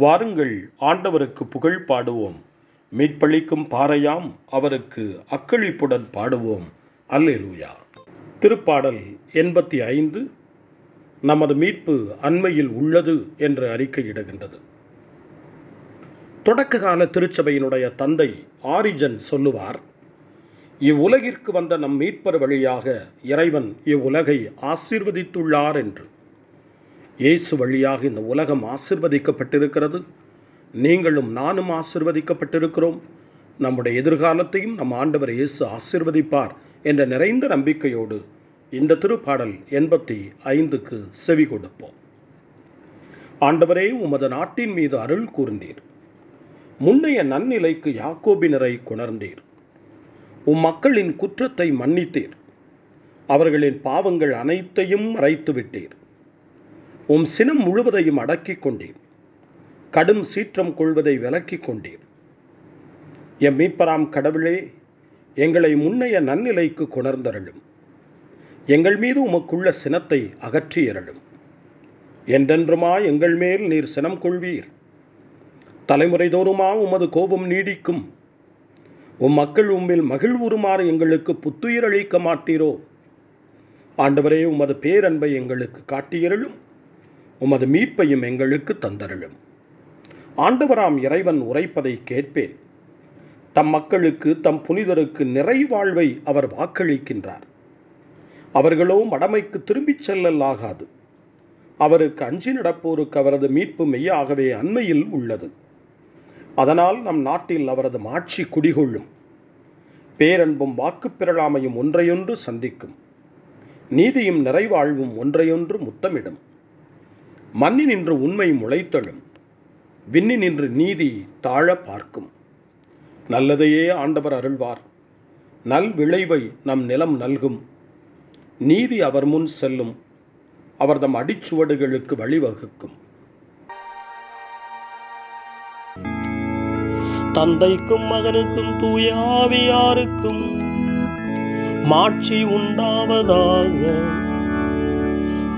வாருங்கள் ஆண்டவருக்கு புகழ் பாடுவோம். மீட்பளிக்கும் பாறையாம் அவருக்கு அக்களிப்புடன் பாடுவோம். அல்லேலூயா. திருப்பாடல் எண்பத்தி ஐந்து நமது மீட்பு அண்மையில் உள்ளது என்று அறிக்கையிடுகின்றது. தொடக்க கால திருச்சபையினுடைய தந்தை ஆரிஜன் சொல்லுவார் இவ்வுலகிற்கு வந்த நம் மீட்பர் வழியாக இறைவன் இவ்வுலகை ஆசீர்வதித்துள்ளார் என்று. இயேசு வழியாக இந்த உலகம் ஆசிர்வதிக்கப்பட்டிருக்கிறது. நீங்களும் நானும் ஆசிர்வதிக்கப்பட்டிருக்கிறோம். நம்முடைய எதிர்காலத்தையும் நம் ஆண்டவர் இயேசு ஆசிர்வதிப்பார் என்ற நிறைந்த நம்பிக்கையோடு இந்த திருப்பாடல் எண்பத்தி ஐந்துக்கு செவி கொடுப்போம். ஆண்டவரே உமது நாட்டின் மீது அருள் கூர்ந்தீர். முன்னைய நன்னிலைக்கு யாக்கோபினரை கொணர்ந்தீர். உம் மக்களின் குற்றத்தை மன்னித்தீர். அவர்களின் பாவங்கள் அனைத்தையும் மறைத்து விட்டீர் உம் சினம் முழுவதையும் அடக்கிக் கொண்டேன். கடும் சீற்றம் கொள்வதை விலக்கிக் கொண்டேன். எம் மீப்பராம் கடவுளே எங்களை முன்னைய நன்னிலைக்கு கொணர்ந்தருளும். எங்கள் மீது உமக்குள்ள சினத்தை அகற்றியருளும். என்றென்றுமா எங்கள் மேல் நீர் சினம் கொள்வீர்? தலைமுறைதோறுமா உமது கோபம் நீடிக்கும். உம் மக்கள் உம்மில் மகிழ்வுறுமாறு எங்களுக்கு புத்துயிர் அளிக்க மாட்டீரோ? ஆண்டவரே உமது பேரன்பை எங்களுக்கு காட்டியருளும். உமது மீட்பையும் எங்களுக்கு தந்தருளும். ஆண்டவராம் இறைவன் உரைப்பதை கேட்பேன். தம் மக்களுக்கு தம் புனிதருக்கு நிறைவாழ்வை அவர் வாக்களிக்கின்றார். அவர்களோ மடமைக்கு திரும்பிச் செல்லல் ஆகாது அவருக்கு அஞ்சி நடப்போருக்கு அவரது மீட்பு மெய்யாகவே அண்மையில் உள்ளது. அதனால் நம் நாட்டில் அவரது மாட்சி குடிகொள்ளும். பேரன்பும் வாக்குப்பிரளாமையும் ஒன்றையொன்று சந்திக்கும். நீதியும் நிறைவாழ்வும் ஒன்றையொன்று முத்தமிடும். மண்ணினின்று உண்மை முளைத்தழும் விண்ணி நின்று நீதி தாழ பார்க்கும். நல்லதையே ஆண்டவர் அருள்வார். நல் விளைவை நம் நிலம் நல்கும். நீதி அவர் முன் செல்லும். அவர் தம் அடிச்சுவடுகளுக்கு வழிவகுக்கும். தந்தைக்கும் மகனுக்கும் தூயாவியாருக்கும் மாட்சி உண்டாவதாக.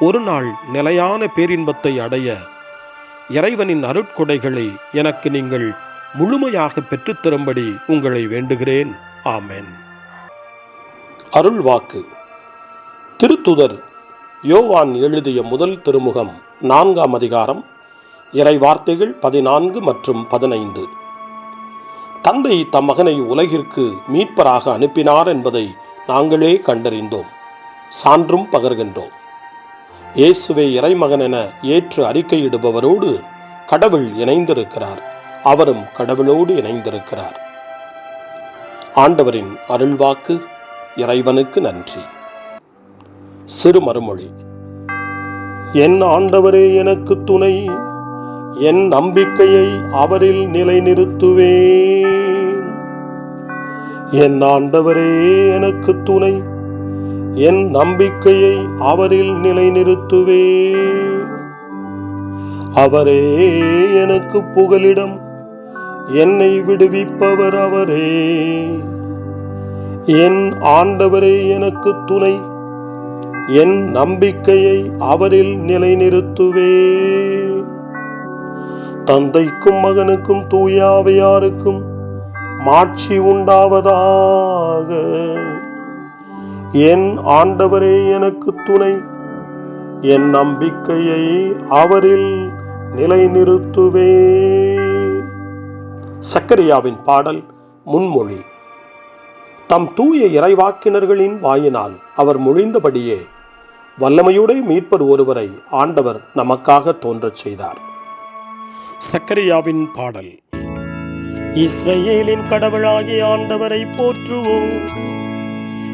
ஒரு நாள் நிலையான பேரின்பத்தை அடைய இறைவனின் அருட்கொடைகளை எனக்கு நீங்கள் முழுமையாக பெற்றுத்தரும்படி உங்களை வேண்டுகிறேன். ஆமென். அருள் வாக்கு திருத்துதர் யோவான் எழுதிய முதல் திருமுகம் நான்காம் அதிகாரம் இறை வார்த்தைகள் பதினான்கு மற்றும் பதினைந்து. தந்தை தம் மகனை உலகிற்கு மீட்பராக அனுப்பினார் என்பதை நாங்களே கண்டறிந்தோம். சான்றும் பகர்கின்றோம். இயேசுவை இறைமகன் என ஏற்று அறிக்கையிடுபவரோடு கடவுள் இணைந்திருக்கிறார். அவரும் கடவுளோடு இணைந்திருக்கிறார். ஆண்டவரின் அருள்வாக்கு இறைவனுக்கு நன்றி. சிறு மறுமொழி என் ஆண்டவரே எனக்கு துணை. என் நம்பிக்கையை அவரில் நிலைநிறுத்துவேன். என் ஆண்டவரே எனக்கு துணை. என் நம்பிக்கையை அவரில் நிலைநிறுத்துவேன் அவரே எனக்கு புகலிடம் என்னை விடுவிப்பவர் அவரே. என் ஆண்டவரே எனக்கு துணை என் நம்பிக்கையை அவரில் நிலைநிறுத்துவேன் தந்தைக்கும் மகனுக்கும் தூயாவையாருக்கும் மாட்சி உண்டாவதாக. என் ஆண்டவரே எனக்கு துணை. என் நம்பிக்கையை அவரில் நிலைநிறுத்துவே சக்கரியாவின் பாடல் முன்மொழி. தம் தூய இறைவாக்கினர்களின் வாயினால் அவர் மொழிந்தபடியே வல்லமையுடைய மீட்பர் ஒருவரை ஆண்டவர் நமக்காக தோன்றச் செய்தார். சக்கரியாவின் பாடல். இஸ்ரேலின் கடவுளாகிய ஆண்டவரை போற்றுவோம்.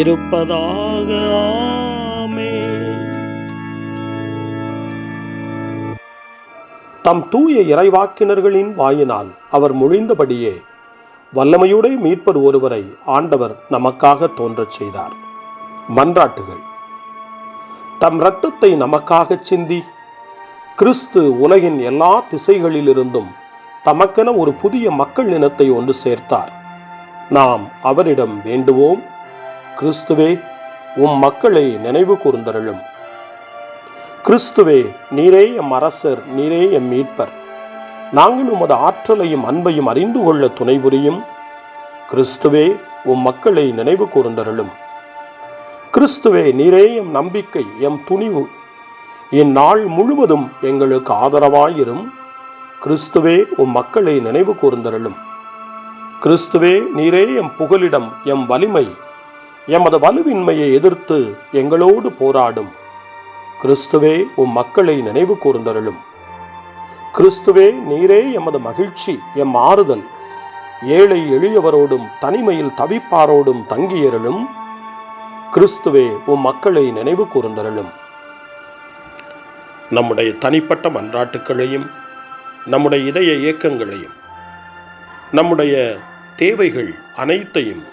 இருப்பதாக ஆமே தம் தூய இறைவாக்கினர்களின் வாயினால் அவர் மொழிந்தபடியே வல்லமையுடைய மீட்பர் ஒருவரை ஆண்டவர் நமக்காக தோன்றச் செய்தார். மன்றாட்டுகள். தம் இரத்தத்தை நமக்காக சிந்தி கிறிஸ்து உலகின் எல்லா திசைகளிலிருந்தும் தமக்கென ஒரு புதிய மக்கள் இனத்தை ஒன்று சேர்த்தார். நாம் அவரிடம் வேண்டுவோம். கிறிஸ்துவே உம் மக்களை நினைவு கூர்ந்தருளும். கிறிஸ்துவே நீரே எம் அரசர் நீரே எம் மீட்பர். நாங்கள் உமது ஆற்றலையும் அன்பையும் அறிந்து கொள்ள துணை புரியும். கிறிஸ்துவே உம் மக்களை நினைவு கூர்ந்தருளும். கிறிஸ்துவே நீரே எம் நம்பிக்கை எம் துணிவு. இந்நாள் முழுவதும் எங்களுக்கு ஆதரவாயிரும். கிறிஸ்துவே உம் மக்களை நினைவு கூர்ந்தருளும். கிறிஸ்துவே நீரே எம் புகலிடம் எம் வலிமை எமது வலுவின்மையை எதிர்த்து எங்களோடு போராடும். கிறிஸ்துவே உம் மக்களை நினைவு கூர்ந்தருளும். கிறிஸ்துவே நீரே எமது மகிழ்ச்சி எம் ஆறுதல். ஏழை எளியவரோடும் தனிமையில் தவிப்பாரோடும் தங்கியருளும். கிறிஸ்துவே உம் மக்களை நினைவு கூர்ந்தருளும். நம்முடைய தனிப்பட்ட மன்றாட்டுக்களையும் நம்முடைய இதய இயக்கங்களையும் நம்முடைய தேவைகள் அனைத்தையும்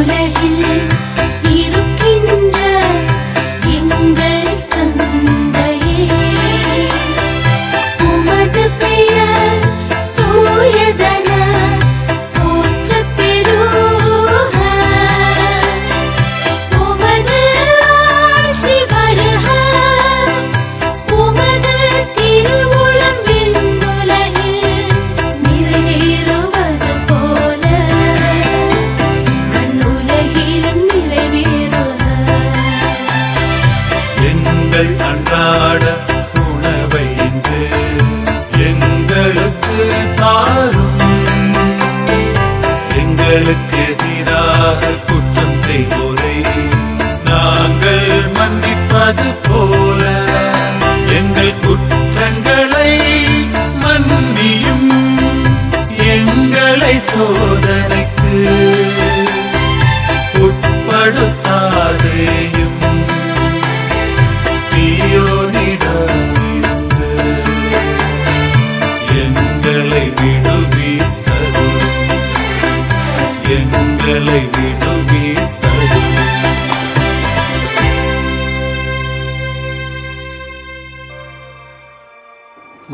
I'm எங்களுக்கு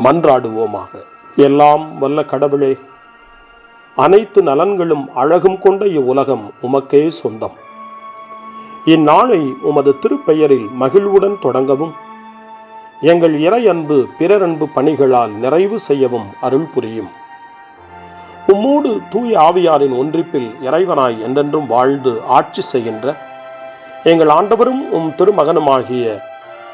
மன்றாடுவோமாக. எல்லாம் வல்ல கடவுளே அனைத்து நலன்களும் அழகும் கொண்ட இவ்வுலகம் உமக்கே சொந்தம். இந்நாளை உமது திருப்பெயரில் மகிழ்வுடன் தொடங்கவும் எங்கள் இறை அன்பு பிறரன்பு பணிகளால் நிறைவு செய்யவும் அருள் புரியும். உம்மோடு தூய ஆவியாரின் ஒன்றிப்பில் இறைவனாய் என்றென்றும் வாழ்ந்து ஆட்சி செய்கின்ற எங்கள் ஆண்டவரும் உம் திருமகனுமாகிய